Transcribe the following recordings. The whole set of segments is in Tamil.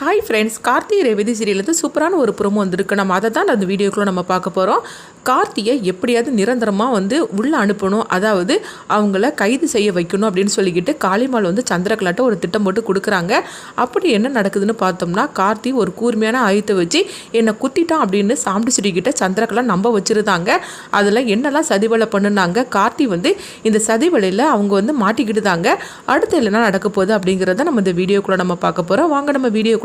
ஹாய் ஃப்ரெண்ட்ஸ் கார்த்திகை ரேவதி சீரியலேருந்து சூப்பரான ஒரு ப்ரோமோ வந்திருக்கு. நம்ம அதை தான் அந்த வீடியோக்குள்ளே நம்ம பார்க்க போகிறோம் கார்த்தியை எப்படியாவது நிரந்தரமாக வந்து உள்ளே அனுப்பணும். அதாவது அவங்கள கைது செய்ய வைக்கணும் அப்படின்னு சொல்லிக்கிட்டு காளிமால் வந்து சந்திரகலாட்ட ஒரு திட்டம் போட்டு கொடுக்குறாங்க. அப்படி என்ன நடக்குதுன்னு பார்த்தோம்னா கார்த்தி ஒரு கூர்மையான ஆயுதத்தை வச்சு என்னை குத்திட்டான் அப்படின்னு சாப்பிட்டு கிட்ட சந்திரகலா நம்ப வச்சுருந்தாங்க. அதில் என்னெல்லாம் சதிவலை பண்ணுனாங்க? கார்த்தி வந்து இந்த சதிவலையில் அவங்க வந்து மாட்டிக்கிட்டுதாங்க. அடுத்து இல்லைனா நடக்க போகுது அப்படிங்கிறத நம்ம இந்த வீடியோக்குள்ளே நம்ம பார்க்க போகிறோம் வாங்க நம்ம வீடியோக்குள்ளே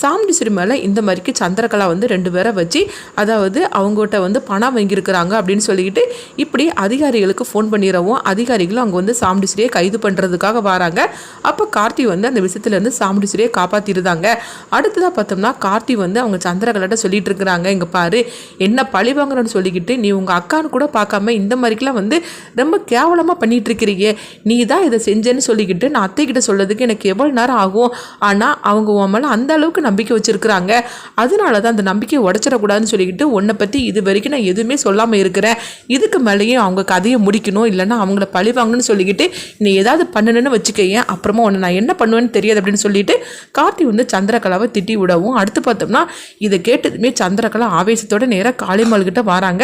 சாமுண்டீஸ்வரி மேலே இந்த மாதிரிக்கு சந்திரகலா வந்து ரெண்டு பேரை வச்சு அதாவது அவங்ககிட்ட வந்து பணம் வாங்கியிருக்கிறாங்க அப்படின்னு சொல்லிக்கிட்டு இப்படி அதிகாரிகளுக்கு ஃபோன் பண்ணிடவும் அதிகாரிகளும் அங்கே வந்து சாமுண்டீஸ்வரியை கைது பண்ணுறதுக்காக வராங்க. அப்போ கார்த்தி வந்து அந்த விஷயத்துலேருந்து சாமுண்டீஸ்வரியை காப்பாற்றிருந்தாங்க அடுத்ததாக பார்த்தோம்னா கார்த்தி வந்து அவங்க சந்திரகலாட்ட சொல்லிட்டு இருக்கிறாங்க இங்கே பாரு என்ன பழி வாங்குறேன்னு சொல்லிக்கிட்டு நீ உங்கள் அக்கான்னு கூட பார்க்காம இந்த மாதிரிக்கெலாம் வந்து ரொம்ப கேவலமாக பண்ணிட்டு இருக்கிறீங்க நீ தான் இதை செஞ்சேன்னு சொல்லிக்கிட்டு நான் அத்தைக்கிட்ட சொல்கிறதுக்கு எனக்கு எவ்வளோ நேரம் ஆகும். ஆனால் அவங்க உன் மேலே அந்த அளவுக்கு நம்பிக்கை வச்சுருக்குறாங்க. அதனால தான் அந்த நம்பிக்கையை உடச்சிடக்கூடாதுன்னு சொல்லிக்கிட்டு உன்னை பற்றி இது வரைக்கும் நான் எதுவுமே சொல்லாமல் இருக்கிறேன். இதுக்கு மேலேயும் அவங்க கதையை முடிக்கணும் இல்லைன்னா அவங்கள பழிவாங்கன்னு சொல்லிக்கிட்டு நீ ஏதாவது பண்ணணும்னு வச்சுக்கையன் அப்புறமா உன்னை நான் என்ன பண்ணுவேன்னு தெரியாது அப்படின்னு சொல்லிட்டு கார்த்தி வந்து சந்திரகலாவை திட்டி விடவும் அடுத்து பார்த்தோம்னா இதை கேட்டதுமே சந்திரகலா ஆவேசத்தோட நேராக காளிமால் கிட்ட வராங்க.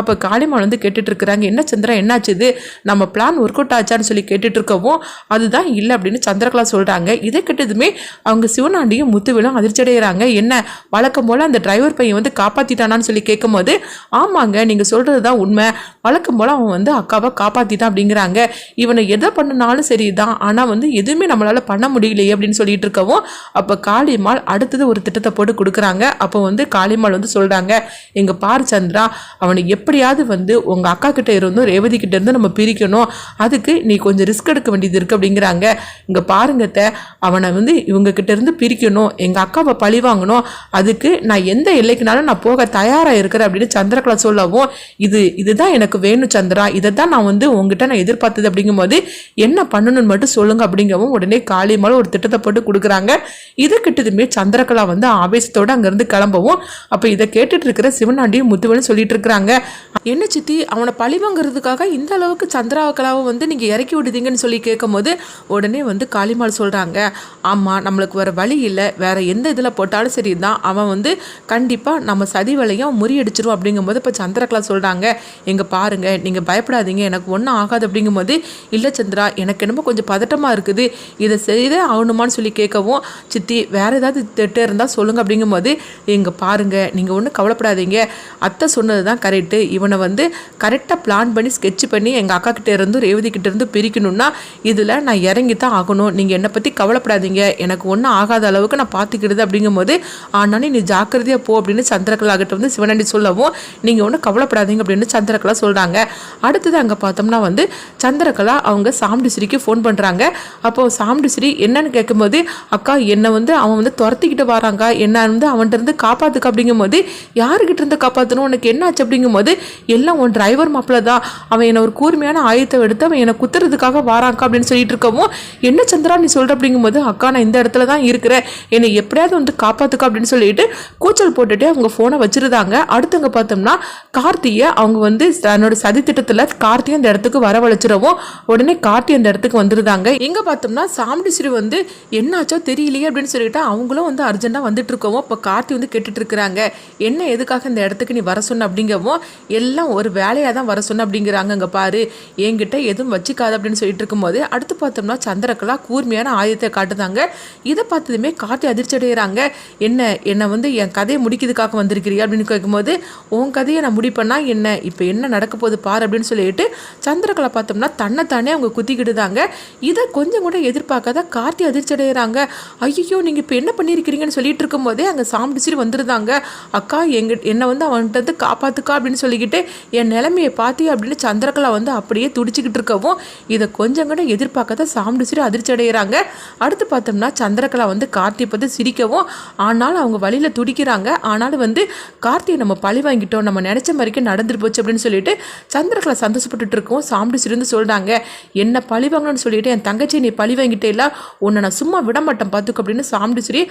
அப்போ காளிமால் வந்து கேட்டுட்டு இருக்கிறாங்க என்ன சந்திரா என்னாச்சு இது? நம்ம பிளான் ஒர்க் அவுட் ஆச்சான்னு சொல்லி கேட்டுட்டு இருக்கவும் அதுதான் இல்லை அப்படின்னு சந்திரகலா சொல்கிறாங்க இதை கேட்டதுமே அவங்க சிவனாண்டியும் முத்துவிலும் அதிர்ச்சி அடைகிறாங்க என்ன? வழக்கம் போல் அந்த டிரைவர் பையன் வந்து காப்பாற்றிட்டானான்னு சொல்லி கேட்கும்போது ஆமாங்க நீங்கள் சொல்கிறது தான் உண்மை. வழக்கம் போல் அவன் வந்து அக்காவை காப்பாற்றிட்டான் அப்படிங்கிறாங்க. இவனை எதை பண்ணினாலும் சரி தான் ஆனால் வந்து எதுவுமே நம்மளால் பண்ண முடியலையே அப்படின்னு சொல்லிட்டு இருக்கவும் அப்போ காளிமால் அடுத்தது ஒரு திட்டத்தை போட்டு கொடுக்குறாங்க. அப்போ வந்து காளிமால் வந்து சொல்கிறாங்க எங்கள் பார் சந்திரா அவனை எப்படியாவது வந்து உங்கள் அக்கா கிட்ட இருந்தும் ரேவதி கிட்ட இருந்து நம்ம பிரிக்கணும். அதுக்கு நீ கொஞ்சம் ரிஸ்க் எடுக்க வேண்டியது இருக்குது அப்படிங்கிறாங்க. இங்கே பாருங்கத்த அவனை வந்து இவங்க கிட்ட இருந்து பிரிக்கணும். எங்கள் அக்காவை பழி வாங்கணும். அதுக்கு நான் எந்த எல்லைக்குனாலும் நான் போக தயாராக இருக்கிறேன் அப்படின்னு சந்திரகலா சொல்லவும் இது இதுதான் எனக்கு வேணும் சந்திரா. இதை தான் நான் வந்து உங்ககிட்ட நான் எதிர்பார்த்தது அப்படிங்கும்போது என்ன பண்ணணும்னு மட்டும் சொல்லுங்க அப்படிங்கவும் உடனே காளியம்மாள் ஒரு திட்டத்தை போட்டு கொடுக்குறாங்க. இதை கிட்டதுமே சந்திரகலா வந்து ஆவேசத்தோடு அங்கேருந்து கிளம்பவும் அப்போ இதை கேட்டுட்டு இருக்கிற சிவனாண்டியும் முத்துவனும் சொல்லிட்டு இருக்கிறாங்க. என்ன சித்தி அவனை பழி வாங்குறதுக்காக இந்த அளவுக்கு சந்திராக்கலாவை வந்து நீங்கள் இறக்கி விடுதீங்கன்னு சொல்லி கேட்கும்போது உடனே வந்து காளிமால் சொல்கிறாங்க ஆமாம் நம்மளுக்கு வேறு வழி இல்லை வேறு எந்த எந்த இதில் போட்டாலும் சரி தான் அவன் வந்து கண்டிப்பாக நம்ம சதி வலையும் முறியடிச்சிரும் அப்படிங்கும்போது இப்போ சந்திரகலா சொல்கிறாங்க எங்கள் பாருங்கள் நீங்கள் பயப்படாதீங்க எனக்கு ஒன்றும் ஆகாது அப்படிங்கும்போது இல்லை சந்திரா எனக்கு என்னமோ கொஞ்சம் பதட்டமாக இருக்குது இதை செய்தே ஆகணுமான்னு சொல்லி கேட்கவும் சித்தி வேறு ஏதாவது திட்டம் இருந்தால் சொல்லுங்கள் அப்படிங்கும்போது எங்கள் பாருங்கள் நீங்கள் ஒன்றும் கவலைப்படாதீங்க அத்தை சொன்னது தான் கரெக்டு இவனை வந்து கரெக்டாக பிளான் பண்ணி ஸ்கெட்ச் பண்ணி எங்கள் அக்கா கிட்டே இருந்து ரேவதி கிட்டே இருந்து பிரிக்கணும்னா இதில் நான் இறங்கி தான் ஆகணும் நீங்கள் என்னை பற்றி கவலைப்படாதீங்க எனக்கு ஒன்றும் ஆகாத அளவுக்கு நான் பார்த்துக்கிடுது அப்படிங்கும்போது ஆனாலும் நீ ஜாக்கிரதையாக போ அப்படின்னு சந்திரகலா கிட்ட வந்து சிவனாண்டி சொல்லவும் நீங்கள் ஒன்றும் கவலைப்படாதீங்க அப்படின்னு சந்திரகலா சொல்கிறாங்க அடுத்தது அங்கே பார்த்தோம்னா வந்து சந்திரகலா அவங்க சாம்டிஸ்ரீக்கு ஃபோன் பண்ணுறாங்க அப்போ சாம்டிஸ்ரீ என்னன்னு கேட்கும்போது அக்கா என்னை வந்து அவன் வந்து துரத்திக்கிட்டு வராங்க என்ன வந்து அவன்கிட்ட இருந்து காப்பாற்றுக்க அப்படிங்கும்போது யாருக்கிட்ட இருந்து காப்பாற்றணும் உனக்கு என்ன ஆச்சு அப்படிங்கும்போது எல்லாம் உன் டிரைவர் மாப்பிள்ள தான் அவன் என்னை ஒரு கூர்மையான ஆயுதத்தை எடுத்து அவன் என்னை குத்துறதுக்காக வாராங்க அப்படின்னு சொல்லிட்டு இருக்கவும் என்ன சந்திரா நீ சொல்கிற அப்படிங்கும்போது அக்கா நான் இந்த இடத்துல தான் இருக்கிறேன். என்னை எப்படி எப்படியாவது வந்து காப்பாற்றுக்கா அப்படின்னு சொல்லிட்டு கூச்சல் போட்டுட்டு அவங்க ஃபோனை வச்சுருந்தாங்க. அடுத்தவங்க பார்த்தோம்னா கார்த்தியை அவங்க வந்து தன்னோட சதி திட்டத்தில் கார்த்தியை அந்த இடத்துக்கு வரவழைச்சிடவும் உடனே கார்த்தி அந்த இடத்துக்கு வந்துருந்தாங்க. எங்கே பார்த்தோம்னா சாமுண்டீஸ்வரி வந்து என்னாச்சோ தெரியலையே அப்படின்னு சொல்லிட்டு அவங்களும் வந்து அர்ஜென்ட்டாக வந்துட்டு இருக்கவும் இப்போ கார்த்தி வந்து கேட்டுட்டு இருக்கிறாங்க என்ன எதுக்காக இந்த இடத்துக்கு நீ வர சொன்ன? அப்படிங்கவும் எல்லாம் ஒரு வேலையாக தான் வர சொன்ன அப்படிங்கிறாங்க அங்கே பாரு. என்கிட்ட எதுவும் வச்சுக்காது அப்படின்னு சொல்லிட்டு இருக்கும்போது அடுத்து பார்த்தோம்னா சந்திரகலா கூர்மையான ஆயுதத்தை காட்டுதாங்க இதை பார்த்ததுமே கார்த்தி அதிர்ச்சி அடைகிறாங்க என்ன என்னை வந்து என் கதையை முடிக்கிறதுக்காக வந்திருக்கிறியா? அப்படின்னு கேட்கும்போது உன் கதையை நான் முடிப்பேன்னா என்ன? இப்போ என்ன நடக்க போகுது பாரு அப்படின்னு சொல்லிட்டு சந்திரகலா பார்த்தோம்னா தன்னைத்தானே அவங்க குத்திக்கிட்டுதாங்க இதை கொஞ்சம் கூட எதிர்பார்க்காத கார்த்தி அதிர்ச்சி அடைகிறாங்க ஐயோ நீங்கள் இப்போ என்ன பண்ணியிருக்கிறீங்கன்னு சொல்லிட்டு இருக்கும்போதே அங்கே சாம்பிடிச்சிட்டு வந்துருந்தாங்க. அக்கா எங்க என்னை வந்து அவன்கிட்ட காப்பாற்றுக்கா காப்பாத்துக்கா அப்படின்னு சொல்லிக்கிட்டு என் நிலைமையை பார்த்தி அப்படின்னு சந்திரகலா வந்து அப்படியே துடிச்சிக்கிட்டு இருக்கவும் இதை கொஞ்சம் கூட எதிர்பார்க்காத சாம்பிடிச்சிட்டு அதிர்ச்சி அடைகிறாங்க அடுத்து பார்த்தோம்னா சந்திரகலா வந்து கார்த்தி பார்த்து துடிக்கவும். ஆனாலும் அவங்க வழியில் துடிக்கிறாங்க. ஆனாலும் வந்து கார்த்தியை நம்ம பழி வாங்கிட்டோம். நம்ம நினச்ச மாதிரிக்கே நடந்துட்டு போச்சு அப்படின்னு சொல்லிட்டு சந்திரகலா சந்தோஷப்பட்டுட்டு இருக்கோம். சாம்பிடிச்சிட்டு இருந்து சொல்கிறாங்க என்ன பழி வாங்கணும்னு சொல்லிட்டு என் தங்கச்சி நீ பழி வாங்கிட்டே இல்லை உன்னை நான் சும்மா விட மாட்டேன் பார்த்துக்க அப்படின்னு சாம்பிடிச்சிரி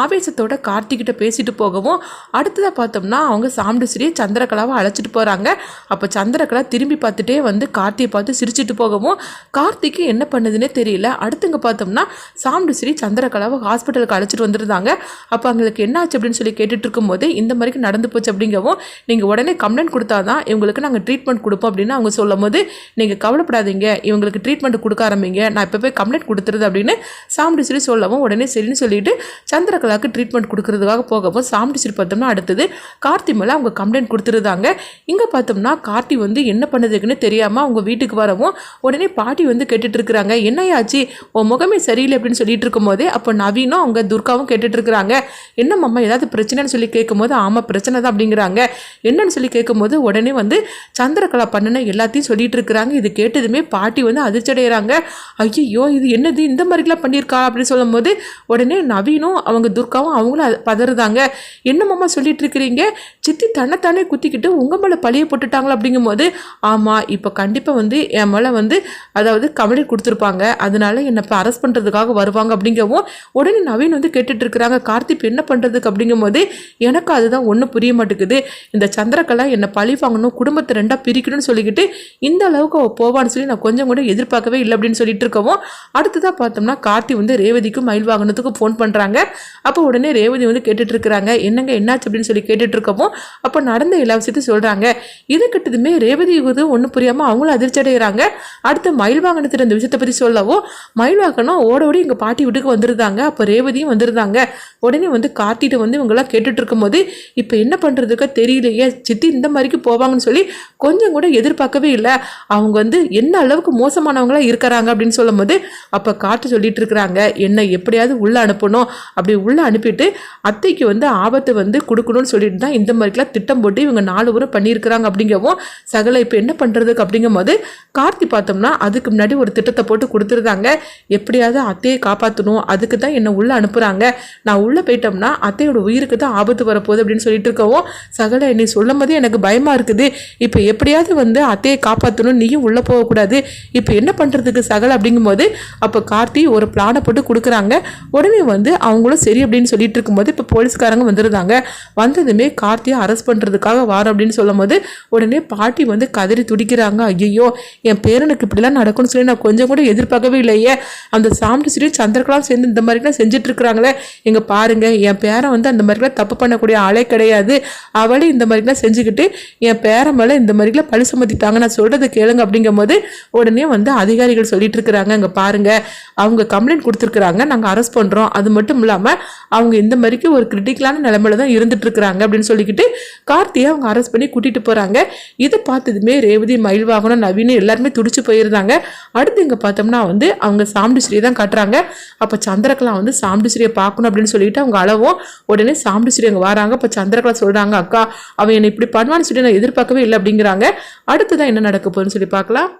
ஆவேசத்தோட கார்த்திகிட்ட பேசிட்டு போகவும் அடுத்ததாக பார்த்தோம்னா அவங்க சாம்பிடிச்சிரி சந்திரகலாவை அழைச்சிட்டு போகிறாங்க அப்போ சந்திரகலா திரும்பி பார்த்துட்டே வந்து கார்த்தியை பார்த்து சிரிச்சிட்டு போகவும் கார்த்திக்கு என்ன பண்ணுதுன்னே தெரியல. அடுத்துங்க பார்த்தோம்னா சாம்பிடிச்சிரி சந்திரகலாவை ஹாஸ்பிட்டலுக்கு அழைச்சிட்டு வந்துருந்தாங்க. வந்துருந்தாங்க அப்போ அவங்களுக்கு என்ன ஆச்சு அப்படின்னு சொல்லி கேட்டுட்டு இருக்கும்போது இந்த மாதிரி நடந்து போச்சு அப்படிங்கவும் நீங்கள் உடனே கம்ப்ளைண்ட் கொடுத்தா தான் இவங்களுக்கு நாங்கள் ட்ரீட்மெண்ட் கொடுப்போம் அப்படின்னு அவங்க சொல்லும் போது நீங்கள் கவலைப்படாதீங்க. இவங்களுக்கு ட்ரீட்மெண்ட் கொடுக்க ஆரம்பிங்க. நான் இப்போ போய் கம்ப்ளைண்ட் கொடுத்துருது அப்படின்னு சாமுண்டீஸ்வரி சொல்லவும் உடனே சரின்னு சொல்லிட்டு சந்திரகலாவுக்கு ட்ரீட்மெண்ட் கொடுக்கறதுக்காக போகவும் சாமுண்டீஸ்வரி பார்த்தோம்னா அடுத்தது கார்த்தி மேலே அவங்க கம்ப்ளைண்ட் கொடுத்துருந்தாங்க. இங்கே பார்த்தோம்னா கார்த்தி வந்து என்ன பண்ணுதுக்குன்னு தெரியாமல் அவங்க வீட்டுக்கு வரவும் உடனே பாட்டி வந்து கேட்டுட்டு இருக்கிறாங்க. என்னையாச்சு? உன் முகமே சரியில்லை அப்படின்னு சொல்லிட்டு இருக்கும்போதே அப்போ நவீனும் அவங்க துர்காவும் இருக்கிறாங்க என்ன மாமா ஏதாவது பிரச்சனைன்னு சொல்லி கேட்கும்போது ஆமாம் பிரச்சனை தான் அப்படிங்கிறாங்க. என்னன்னு சொல்லி கேட்கும்போது உடனே வந்து சந்திரகலா பண்ணின எல்லாத்தையும் சொல்லிட்டு இருக்கிறாங்க இது கேட்டதுமே பாட்டி வந்து அதிர்ச்சி அடைகிறாங்க ஐயோ இது என்னது? இந்த மாதிரிலாம் பண்ணியிருக்கா? அப்படின்னு சொல்லும்போது உடனே நவீனும் அவங்க துர்காவும் அவங்களும் பதறுதாங்க. என்ன மாமா சொல்லிட்டு இருக்கிறீங்க சித்தி தன்னைத்தானே குத்திக்கிட்டு உங்கள் மேலே பழிய போட்டுட்டாங்களா? அப்படிங்கும்போது ஆமாம் இப்போ கண்டிப்பாக வந்து என் மேலே வந்து அதாவது கவலை கொடுத்துருப்பாங்க. அதனால என்னை இப்போ அரெஸ்ட் பண்ணுறதுக்காக வருவாங்க. அப்படிங்கவும் உடனே நவீன் வந்து கேட்டுட்டு இருக்கிறாங்க. கார்த்திப் என்ன பண்ணுறதுக்கு அப்படிங்கும்போது எனக்கு அதுதான் ஒன்றும் புரிய மாட்டேங்குது. இந்த சந்திரகலா என்னை பழி வாங்கணும் குடும்பத்தை ரெண்டாக பிரிக்கணும்னு சொல்லிக்கிட்டு இந்த அளவுக்கு அவள் போவான்னு சொல்லி நான் கொஞ்சம் கூட எதிர்பார்க்கவே இல்லை அப்படின்னு சொல்லிட்டு இருக்கவும் அடுத்ததாக பார்த்தோம்னா கார்த்தி வந்து ரேவதிக்கும் மயில் வாகனத்துக்கும் ஃபோன் பண்ணுறாங்க அப்போ உடனே ரேவதி வந்து கேட்டுட்டு இருக்கிறாங்க. என்னங்க என்னாச்சு அப்படின்னு சொல்லி கேட்டுட்டு இருக்கவும் அப்போ நடந்த எல்லா விஷயத்தையும் சொல்கிறாங்க இது கிட்டதுமே ரேவதி இது ஒன்றும் புரியாமல் அவங்களும் அதிர்ச்சி அடைகிறாங்க அடுத்து மயில் வாகனத்தில் இந்த விஷயத்தை பற்றி சொல்லவும் மயில் வாகனம் ஓட ஓடி எங்கள் பாட்டி வீட்டுக்கு வந்துருந்தாங்க. அப்போ ரேவதியும் வந்துருந்தாங்க. உடனே வந்து கார்த்திட்ட வந்து இவங்கெல்லாம் கேட்டுட்டு இருக்கும்போது இப்போ என்ன பண்ணுறதுக்கு தெரியலையே சித்தி இந்த மாதிரிக்கு போவாங்கன்னு சொல்லி கொஞ்சம் கூட எதிர்பார்க்கவே இல்லை. அவங்க வந்து என்ன அளவுக்கு மோசமானவங்களா இருக்கிறாங்க அப்படின்னு சொல்லும்போது அப்போ காட்டு சொல்லிட்டு இருக்கிறாங்க என்னை எப்படியாவது உள்ளே அனுப்பணும். அப்படி உள்ளே அனுப்பிட்டு அத்தைக்கு வந்து ஆபத்தை வந்து கொடுக்கணும்னு சொல்லிட்டு தான் இந்த மாதிரிலாம் திட்டம் போட்டு இவங்க நாலு ஊரும் பண்ணியிருக்கிறாங்க அப்படிங்கவும் சகல இப்போ என்ன பண்ணுறதுக்கு அப்படிங்கும்போது கார்த்தி பார்த்தோம்னா அதுக்கு முன்னாடி ஒரு திட்டத்தை போட்டு கொடுத்துருந்தாங்க எப்படியாவது அத்தையை காப்பாற்றணும் அதுக்கு தான் என்னை உள்ளே அனுப்புகிறாங்க நான் உள்ளே போயிட்டோம்னா அத்தையோட உயிருக்கு தான் ஆபத்து வரப்போகுது அப்படின்னு சொல்லிட்டு இருக்கவும் சகல நீ சொல்லும் போதே எனக்கு பயமாக இருக்குது. இப்போ எப்படியாவது வந்து அத்தையை காப்பாற்றணும் நீயும் உள்ளே போகக்கூடாது இப்போ என்ன பண்ணுறதுக்கு சகல அப்படிங்கும்போது அப்போ கார்த்தி ஒரு பிளானை போட்டு கொடுக்குறாங்க. உடனே வந்து அவங்களும் சரி அப்படின்னு சொல்லிட்டு இருக்கும்போது இப்போ போலீஸ்காரங்க வந்துருந்தாங்க. வந்ததுமே கார்த்தியை அரெஸ்ட் பண்ணுறதுக்காக வாரம் அப்படின்னு சொல்லும்போது உடனே பாட்டி வந்து கதறி துடிக்கிறாங்க. ஐயோ என் பேரனுக்கு இப்படிலாம் நடக்கும்னு சொல்லி நான் கொஞ்சம் கூட எதிர்பார்க்கவே இல்லையே. அந்த சாமிட்டு சரி சந்திரகலாம் சேர்ந்து இந்த மாதிரிலாம் செஞ்சுட்டு இருக்கிறாங்களே. இங்கே பாருங்கள் என் பேரன் வந்து அந்த மாதிரிலாம் தப்பு பண்ணக்கூடிய ஆளே கிடையாது. அவளே இந்த மாதிரிலாம் செஞ்சுக்கிட்டு என் பேரன் மேலே இந்த மாதிரிலாம் பழி சுமத்திட்டாங்க நான் சொல்கிறது கேளுங்க அப்படிங்கும்போது உடனே வந்து அதிகாரிகள் சொல்லிட்டு இருக்கிறாங்க இங்கே பாருங்கள் அவங்க கம்ப்ளைண்ட் கொடுத்துருக்குறாங்க நாங்கள் அரெஸ்ட் பண்ணுறோம் அது மட்டும் இல்லாமல் அவங்க இந்த மாதிரிக்கு ஒரு கிரிட்டிக்கலான நிலமையில தான் இருந்துட்டு இருக்கிறாங்க அப்படின்னு சொல்லிக்கிட்டு கார்த்தியை அவங்க அரெஸ்ட் பண்ணி கூட்டிகிட்டு போகிறாங்க இதை பார்த்ததுமே ரேவதி மயில் வாகனம் நவீன் எல்லாருமே துடிச்சு போயிருந்தாங்க. அடுத்து இங்கே பார்த்தோம்னா வந்து அவங்க சாமுண்டிஸ்ரீ தான் காட்டுறாங்க. அப்போ சந்திரகலா வந்து சாமுண்டிஸ்ரீயை பார்க்கணும் அப்படின்னு சொல்லிட்டு அவங்க அளவும் உடனே சாமுண்டிஸ்ரீ அங்கே வராங்க. இப்போ சந்திரகலா சொல்கிறாங்க அக்கா அவன் என்னை இப்படி பண்ணுவான்னு சொல்லி நான் எதிர்பார்க்கவே இல்லை அப்படிங்கிறாங்க. அடுத்ததான் என்ன நடக்க போகுதுன்னு சொல்லி பார்க்கலாம்.